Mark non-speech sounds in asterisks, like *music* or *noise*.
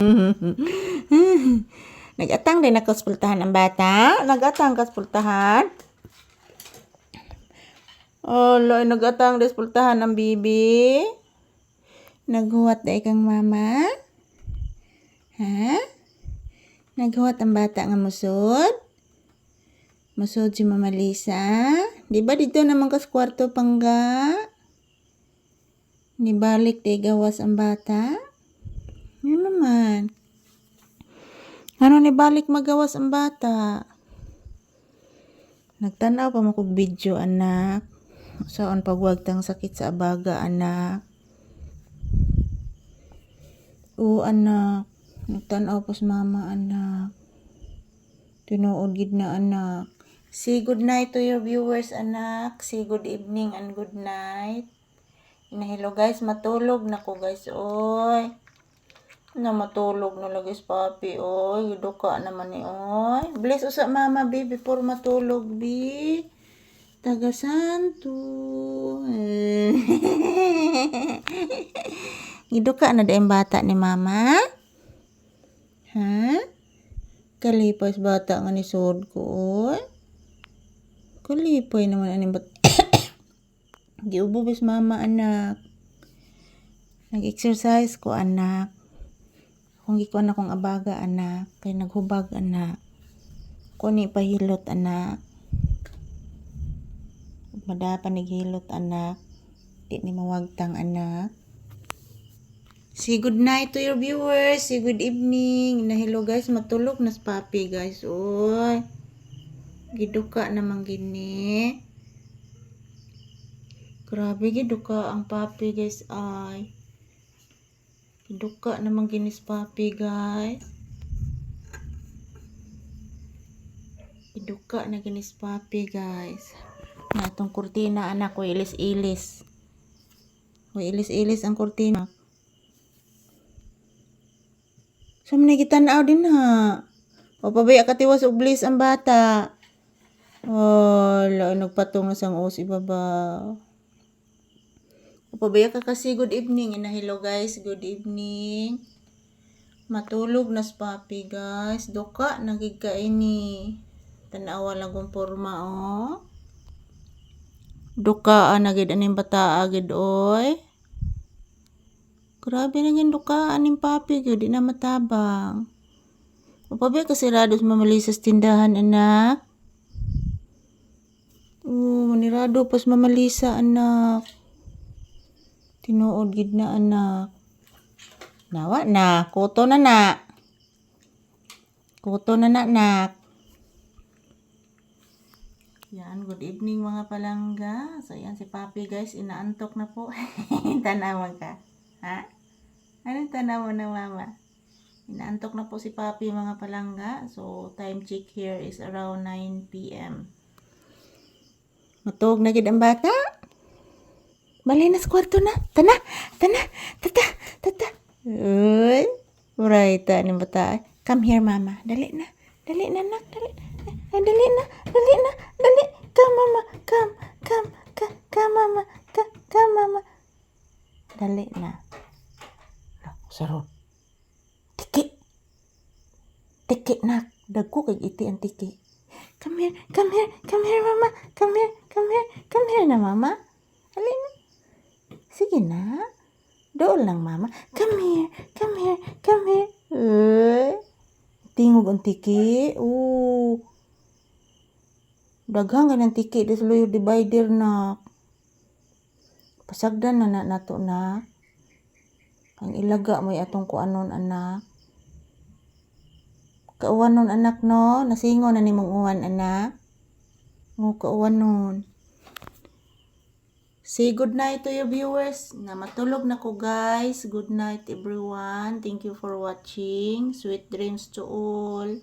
*laughs* Nag-atang din ako sa pultahan ang bata. Nag-atang ka sa pultahan. Olo, nag-atang din sa pultahan ang bibi. Naghuwat na ikang mama. Ha? Naghuwat ang bata nga musod. Musod si Mama Lisa. Di dito naman kas kwarto pangga? Nibalik di gawas ang bata. Naman? Ano ni balik magawas ang bata? Nagtanaw pa mo video anak. Saan pagwagtang sakit sa abaga anak. Oo anak. Nagtanaw pa sa mama anak. Tinuod gid na anak. Say good night to your viewers anak. Say good evening and good night. Inahilo guys, matulog na ko guys. Oy. Na matulog na lagi si papi. Oy, duka naman ni oy. Bless usa mama bi before matulog bi. Taga santo. *laughs* Giduka na daing bata ni mama. Ha? Kalipas bata nga ni sod ko oy. Kalipay naman aning bat. *coughs* Giububis mama anak. Nag-exercise ko anak. Kung gikuan akong abaga anak. Kay naghubag anak. Kuni pahilot anak. Madapa naghilot anak. Di ni mawagtang anak. Say good night to your viewers. Say good evening. Na hello guys, matulog na si papi guys. Oy. Giduka naman gini. Grabe giduka ang papi guys ay. Giduka naman gini si papi guys. Giduka na gini si papi guys. Na itong kurtina anak ko ilis-ilis. O ilis-ilis ang kurtina. So, manigitanaw din ha. O pabaya katiwas ublis ang bata. Oh, la, nagpatungas ang os ibaba. Pabaya ka kasi good evening. Ina, hello guys, good evening. Matulog na si papi guys. Duka, nagigka ini. Tanawa lang kong forma oh. Duka, nagid aning bata agad oy. Grabe na yung duka aning papi gyud di na matabang. Upabi kasi rado sa mamali sa tindahan anak. Oo, manirado pas mamalisa anak. Tinuod gid na anak. Nawa na, kuto na na. Kuto na na nak. Yan, good evening mga palangga. So yan si Papi guys, inaantok na po. *laughs* Tanawan ka. Ha? Anong tanawan ng mama? Inaantok na po si Papi mga palangga. So time check here is around 9 p.m. Matug na gid ang bata. Sa kwarto na. Tana, tana, tata, tata. Uy, right ni bata. Come here mama. Dali na. Dali na nak, dali. Ay, dali na, dali na, dali. Come mama, come, come, come, come mama, come, come mama. Dali na. Sarod. Tiki. Tiki nak. Dagko kay iti ang tiki. Come here, come here, come here mama. Come here, come here, come here na mama. Na. Doon lang mama. Come here, come here, come here. Uy. Tingog ang tiki. Oo. Daghang ka ng tiki. Des loyo divider na. Pasagdan na na nato na. Ang ilaga mo atong kuanon anak. Kauwan nun anak no. Nasingo na ni mong uwan anak. Ngo kauwan nun. Say good night to your viewers. Na matulog na ko guys. Good night everyone. Thank you for watching. Sweet dreams to all.